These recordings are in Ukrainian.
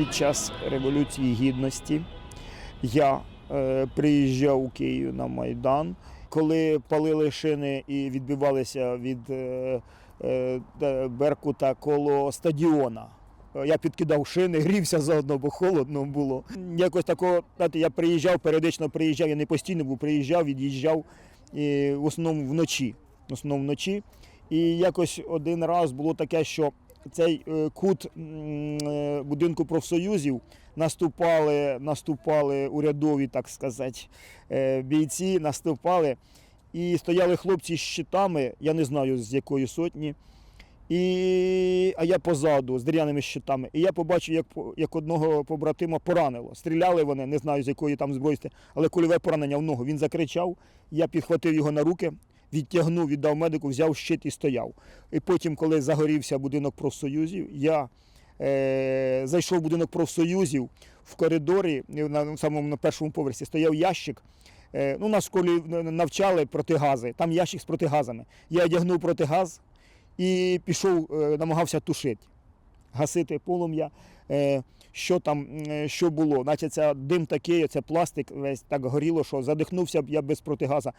під час Революції Гідності я е, приїжджав у Київ на Майдан, коли палили шини і відбивалися від е, е, Беркута коло стадіона. Е, Я підкидав шини, грівся заодно, бо холодно було. Якось такого, знаєте, я приїжджав, періодично приїжджав, я не постійно був, приїжджав, від'їжджав в основному вночі. В основному вночі. І якось один раз було таке, що цей е, кут е, будинку профсоюзів наступали, наступали урядові, так сказати, е, бійці, наступали. І стояли хлопці з щитами, я не знаю з якої сотні. І, а я позаду з дерев'яними щитами. І я побачив, як, як одного побратима поранило. Стріляли вони, не знаю з якої там зброї, але кульове поранення в ногу. Він закричав, я підхватив його на руки, відтягнув, віддав медику, взяв щит і стояв. І потім, коли загорівся будинок профсоюзів, я е, зайшов в будинок профсоюзів в коридорі на самому на першому поверсі стояв ящик. Е, ну, нас в школі навчали протигази, там ящик з протигазами. Я одягнув протигаз і пішов, е, намагався тушити, гасити полум'я. Е, Що там, е, що було? Значить, це дим такий, це пластик весь так горіло, що задихнувся б я без протигаза.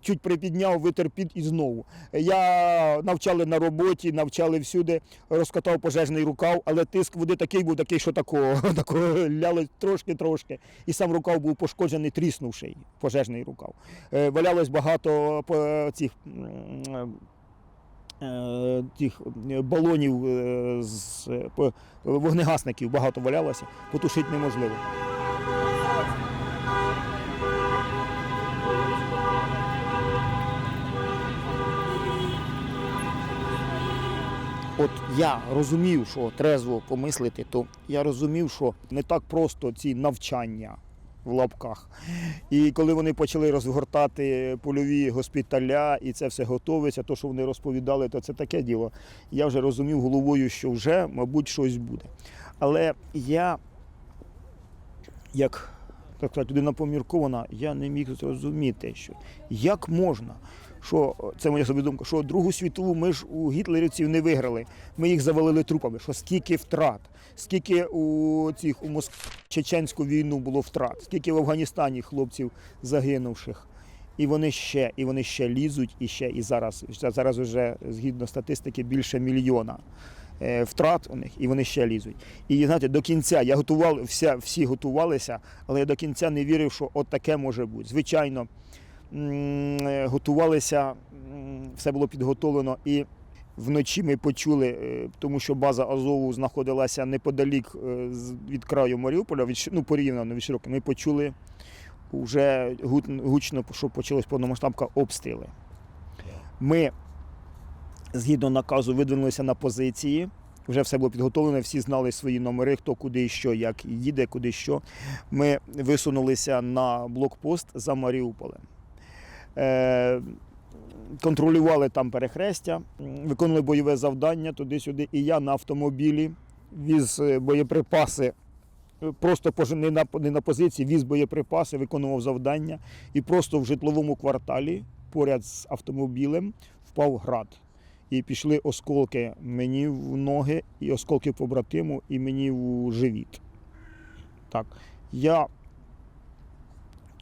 Чуть припідняв, витер і знову. Я навчали на роботі, навчали всюди, розкатав пожежний рукав, але тиск води такий був, такий, що такого, такого ляло трошки-трошки. І сам рукав був пошкоджений, тріснувший пожежний рукав. Е, Валялось багато цих. Е, Тих е, балонів е, з вогнегасників багато валялося, потушити неможливо. От я розумів, що трезво помислити, то я розумів, що не так просто ці навчання в лапках. І коли вони почали розгортати польові госпіталя, і це все готовиться, то, що вони розповідали, то це таке діло. Я вже розумів головою, що вже, мабуть, щось буде. Але я, як так сказати, людина поміркована, я не міг зрозуміти, що як можна, що це моя собі думка, що Другу світову ми ж у гітлерівців не виграли. Ми їх завалили трупами. Що скільки втрат, скільки у цих у Моск... чеченську війну було втрат, скільки в Афганістані хлопців загинувших. І вони ще, і вони ще лізуть, і ще і зараз. Зараз вже згідно статистики більше мільйона втрат у них, і вони ще лізуть. І знаєте, до кінця я готував, вся, всі готувалися, але я до кінця не вірив, що от таке може бути. Звичайно, е, готувалися, все було підготовлено. І вночі ми почули, е, тому що база Азову знаходилася неподалік е, від краю Маріуполя, від, ну, порівняно від Широки, ми почули вже гучно, що почалась повномасштабка обстріли. Ми, згідно наказу, видвинулися на позиції. Вже все було підготовлено, всі знали свої номери, хто куди і що, як їде, куди що. Ми висунулися на блокпост за Маріуполем. Е, контролювали там перехрестя, виконували бойове завдання туди-сюди. І я на автомобілі віз е, боєприпаси. е, Просто не на, не на позиції, віз боєприпаси, виконував завдання. І просто в житловому кварталі поряд з автомобілем впав град. І пішли осколки мені в ноги, і осколки побратиму, і мені в живіт. Так. Я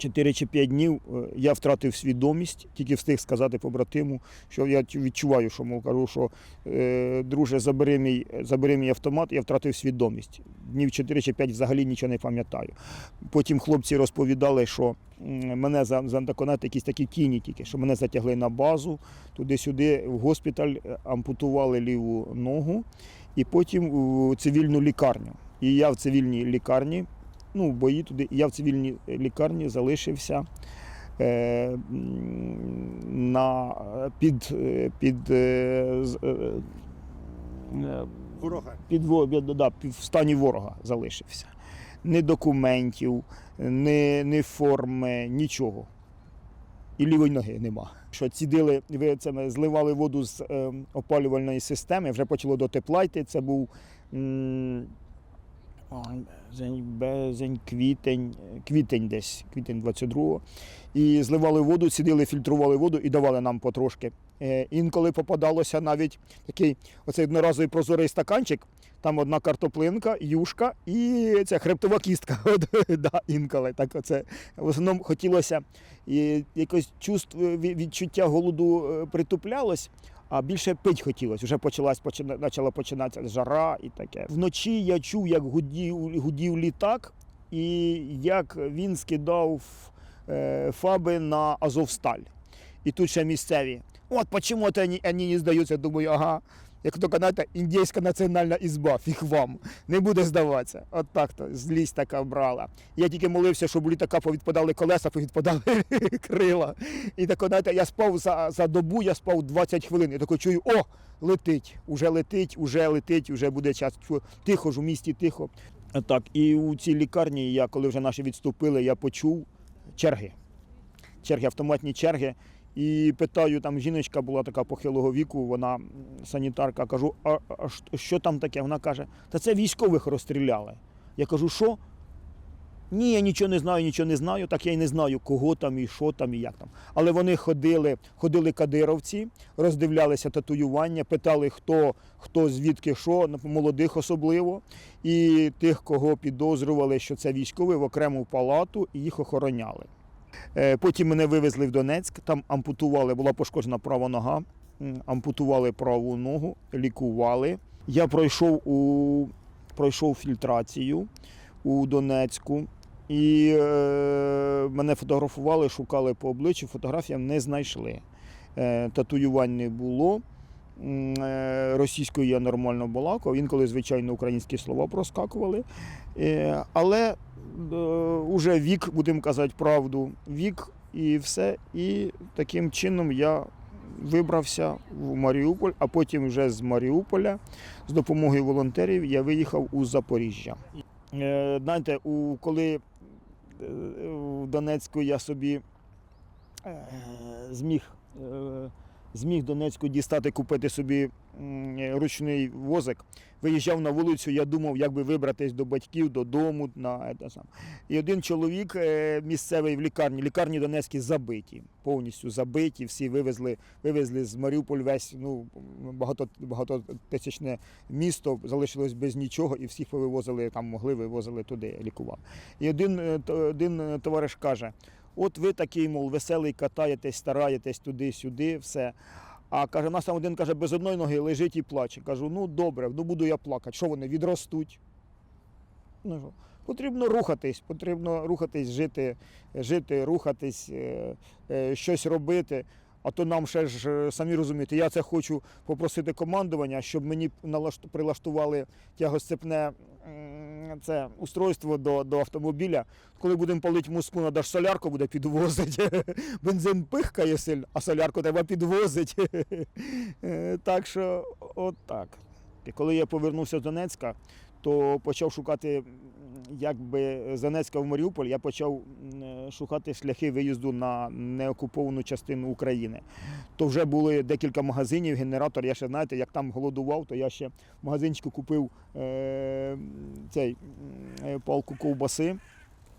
4 чи 5 днів е, я втратив свідомість, тільки встиг сказати побратиму, що я відчуваю, що мов кажу, що е, друже, забери мій, забери мій автомат, я втратив свідомість. Днів 4 чи 5 взагалі нічого не пам'ятаю. Потім хлопці розповідали, що мене за, за доконати якісь такі тіні тільки, що мене затягли на базу, туди-сюди, в госпіталь, е, ампутували ліву ногу і потім у цивільну лікарню. І я в цивільній лікарні ну, бої туди. Я в цивільній лікарні залишився е, на, під, е, під, е, е, е, Ворога. під, під, да, під, в стані ворога залишився. Ні документів, ні, ні форми, нічого. І лівої ноги нема. Що цідили, ви це зливали воду з е, опалювальної системи, вже почало до тепла йти. Це був м, березень, квітень, квітень десь, квітень 22-го. І зливали воду, сиділи, фільтрували воду і давали нам потрошки. Е, Інколи попадалося навіть такий оцей одноразовий прозорий стаканчик, там одна картоплинка, юшка і ця хребтова кістка. От, да, інколи. Так оце. В основному хотілося і якось чувство, відчуття голоду е, притуплялось, а більше пить хотілося. Вже почалась, почина, почала починатися жара і таке. Вночі я чув, як гудів, гудів літак, і як він скидав е, фаби на Азовсталь. І тут ще місцеві. От чому вони, не здаються. Думаю, ага. Як то знаєте, індійська національна ізба, фіг вам, не буде здаватися. От так то злість така брала. Я тільки молився, щоб у літака повідпадали колеса, повідпадали крила. І так, знаєте, я спав за, за добу, я спав 20 хвилин. Я тако чую, о, летить, уже летить, уже летить, уже буде час. Тихо ж у місті, тихо. Так, і у цій лікарні, я, коли вже наші відступили, я почув черги. Черги, автоматні черги. І питаю, там жіночка була така похилого віку, вона санітарка, кажу, а, а що- там таке? Вона каже, та це військових розстріляли. Я кажу, що? Ні, я нічого не знаю, нічого не знаю, так я й не знаю, кого там і що там і як там. Але вони ходили, ходили кадировці, роздивлялися татуювання, питали, хто, хто звідки що, молодих особливо, і тих, кого підозрювали, що це військові, в окрему палату і їх охороняли. Е, Потім мене вивезли в Донецьк, там ампутували, була пошкоджена права нога, ампутували праву ногу, лікували. Я пройшов у пройшов фільтрацію у Донецьку. І е, мене фотографували, шукали по обличчю, фотографіям не знайшли. Е, татуювань не було. Е, Російською я нормально балакав, інколи, звичайно, українські слова проскакували. Е, але уже вік, будемо казати правду, вік і все. І таким чином я вибрався в Маріуполь, а потім вже з Маріуполя з допомогою волонтерів я виїхав у Запоріжжя. Е, Знаєте, коли е, в Донецьку я собі е, зміг, е, зміг Донецьку дістати, купити собі ручний возик, виїжджав на вулицю, я думав, як би вибратись до батьків, додому. На, сам. І один чоловік е, місцевий в лікарні, лікарні Донецькі забиті, повністю забиті, всі вивезли, вивезли з Маріуполь весь ну, багато, багатотисячне місто, залишилось без нічого, і всіх повивозили, там могли, вивозили туди, лікували. І один, е, один товариш каже: от ви такий, мов, веселий, катаєтесь, стараєтесь туди-сюди, все. А каже, нас там один каже, без одної ноги лежить і плаче. Кажу, ну добре, ну буду я плакати. Що вони відростуть? Ну, що? Потрібно рухатись, потрібно рухатись, жити, жити, рухатись, е, е, щось робити. А то нам ще ж е, самі розумієте, я це хочу попросити командування, щоб мені прилаштували тягосцепне це устройство до, до автомобіля. Коли будемо палити муску, треба ж солярку буде підвозити. Бензин пихкає сильно, а солярку треба підвозити. Е, Так що, от так. І коли я повернувся з Донецька, то почав шукати, якби з Донецька в Маріуполь, я почав е, шукати шляхи виїзду на неокуповану частину України. То вже були декілька магазинів, генератор. Я ще знаєте, як там голодував, то я ще в магазинчику купив е, цей е, палку ковбаси.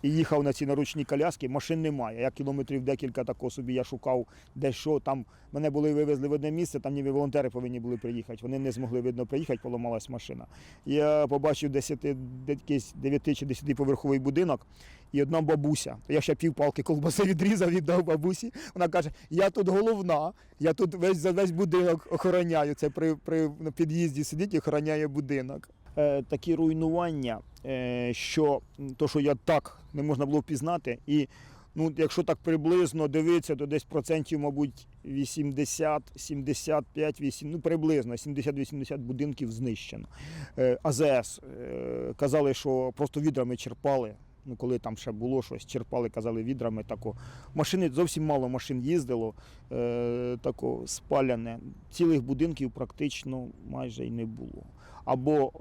І їхав на ці наручні коляски, машин немає. Я кілометрів декілька тако собі я шукав, де що. Там мене були вивезли в одне місце, там ніби волонтери повинні були приїхати. Вони не змогли видно приїхати, поламалась машина. Я побачив 10, якийсь 9 чи 10 поверховий будинок і одна бабуся. Я ще пів палки колбаси відрізав, віддав бабусі. Вона каже: Я тут головна, я тут весь за весь будинок охороняю. Це при, при на під'їзді сидить і охороняє будинок. Е, такі руйнування, е, що то, що я так не можна було впізнати, і ну, якщо так приблизно дивитися, то десь процентів, мабуть, 80, 75, 8, ну приблизно 70-80 будинків знищено. Е, АЗС казали, що просто відрами черпали. Ну, коли там ще було щось, черпали, казали відрами. Тако. Машини зовсім мало машин їздило, е, тако спаляне. Цілих будинків практично майже й не було. Або е,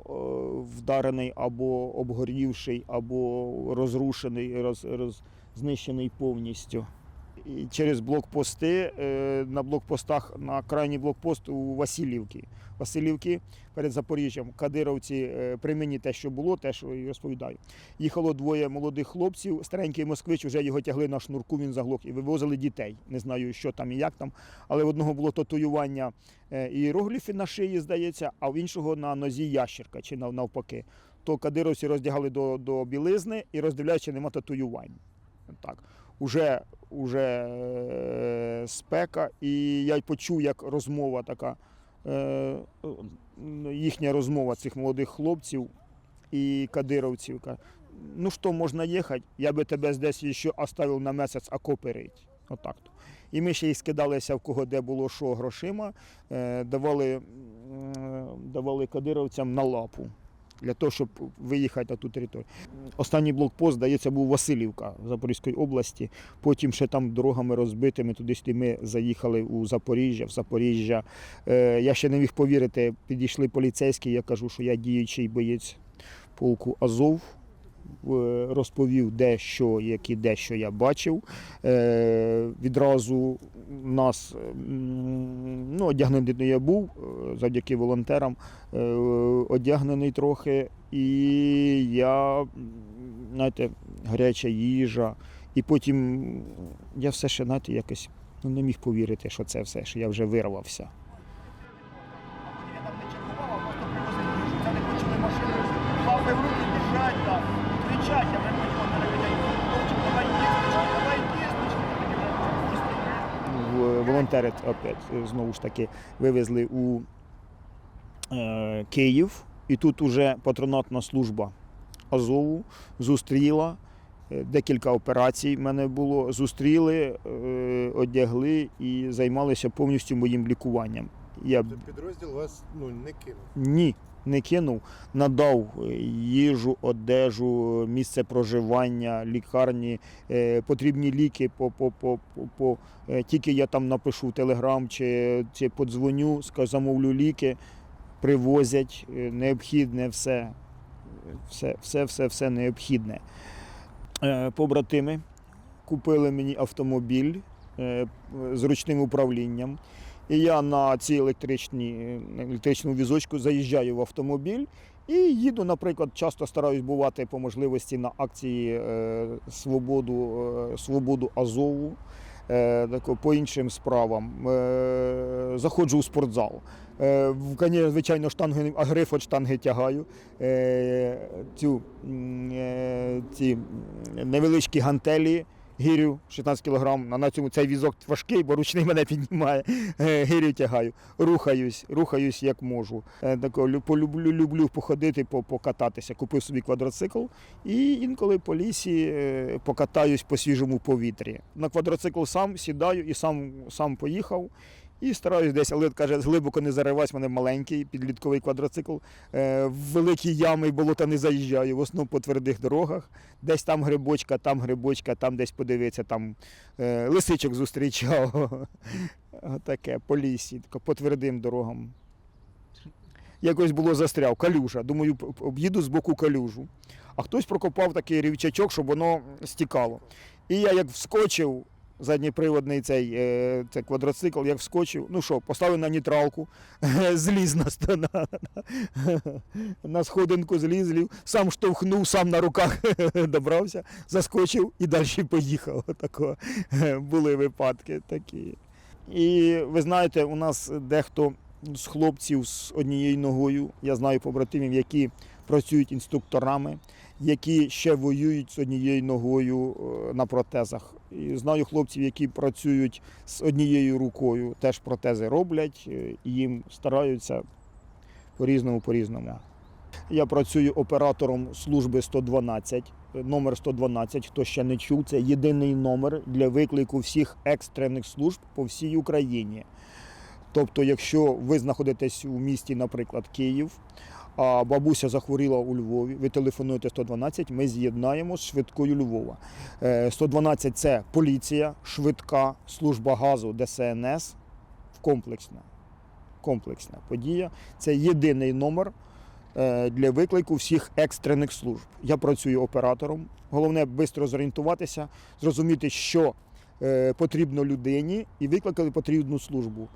вдарений, або обгорівший, або розрушений, роз, роз, знищений повністю. І через блокпости е, на блокпостах на крайній блокпост у Васильівки. Васильівки перед Запоріжжям. Кадировці е, при мені те, що було, те, що і розповідаю. Їхало двоє молодих хлопців. Старенький москвич вже його тягли на шнурку. Він заглох і вивозили дітей. Не знаю, що там і як там. Але в одного було татуювання е, іерогліфи на шиї, здається, а в іншого на нозі ящерка чи навпаки. То кадировці роздягали до, до білизни і роздивляються, чи нема татуювань. Так. Уже, уже е, спека, і я й почув, як розмова така, е, їхня розмова цих молодих хлопців і кадировців. Ка- Ну що, можна їхати, я би тебе здесь ще оставив на місяць, а копирить. Отак то. І ми ще й скидалися в кого де було що грошима, е, давали, давали кадировцям на лапу для того, щоб виїхати на ту територію. Останній блокпост, здається, був Васильівка Запорізької області. Потім ще там дорогами розбитими туди-сюди ми заїхали у Запоріжжя, в Запоріжжя. Е, я ще не міг повірити, підійшли поліцейські, я кажу, що я діючий боєць полку Азов. Е, Розповів, де що, які де що я бачив. Е, відразу нас ну, одягнений я був е, завдяки волонтерам, е, одягнений трохи. І я, знаєте, гаряча їжа. І потім я все ще, знаєте, якось ну, не міг повірити, що це все, що я вже вирвався. Я Це не почали машини, лапи в руки біжать там, кричать, я давай давай їздиш. Волонтери опять е, знову ж таки вивезли у е, Київ, і тут уже патронатна служба Азову зустріла. е, Декілька операцій в мене було. Зустріли, е, одягли і займалися повністю моїм лікуванням. Я Тобто підрозділ вас ну, не кинув. ні, не кинув, надав е, їжу, одежу, місце проживання, лікарні, е, потрібні ліки. По, по, по, по, е, тільки я там напишу телеграм чи, чи подзвоню, замовлю ліки, привозять необхідне все. Все, все, все, все необхідне. Побратими купили мені автомобіль з ручним управлінням. І я на цій електричній, на електричному візочку заїжджаю в автомобіль і їду, наприклад, часто стараюсь бувати по можливості на акції е, Свободу, е, Свободу Азову. е, По іншим справам заходжу у спортзал. Звичайно, штанги, гриф от штанги тягаю. Цю, ці невеличкі гантелі гірю 16 кг. На цьому цей візок важкий, бо ручний мене піднімає. Е, Гирю тягаю, рухаюсь, рухаюсь як можу. Е, Тако, лю- полюблю, люблю походити, по- покататися. Купив собі квадроцикл і інколи по лісі е, покатаюсь по свіжому повітрі. На квадроцикл сам сідаю і сам, сам поїхав. І стараюсь десь, але каже, глибоко не заривайся, в мене маленький підлітковий квадроцикл. Е, в великі ями і болота не заїжджаю, в основному по твердих дорогах. Десь там грибочка, там грибочка, там десь подивитися, там е, лисичок зустрічав. Таке, по лісі, по твердим дорогам. Якось було застряв, калюжа. Думаю, об'їду з боку калюжу. А хтось прокопав такий рівчачок, щоб воно стікало. І я як вскочив, задніприводний цей, е, цей квадроцикл, як вскочив, ну що, поставив на нейтралку, зліз на, на, на, сходинку злізлів, сам штовхнув, сам на руках добрався, заскочив і далі поїхав. Отако. Були випадки такі. І ви знаєте, у нас дехто з хлопців з однією ногою, я знаю побратимів, які працюють інструкторами, які ще воюють з однією ногою е, на протезах. І знаю хлопців, які працюють з однією рукою, теж протези роблять, е, і їм стараються по-різному, по-різному. Я працюю оператором служби 112. Номер 112, хто ще не чув, це єдиний номер для виклику всіх екстрених служб по всій Україні. Тобто, якщо ви знаходитесь у місті, наприклад, Київ, а бабуся захворіла у Львові, ви телефонуєте 112, ми з'єднаємо з швидкою Львова. Е, 112 це поліція, швидка, служба газу, ДСНС, комплексна. Комплексна подія. Це єдиний номер е, для виклику всіх екстрених служб. Я працюю оператором. Головне швидко зорієнтуватися, зрозуміти, що е, потрібно людині і викликали потрібну службу.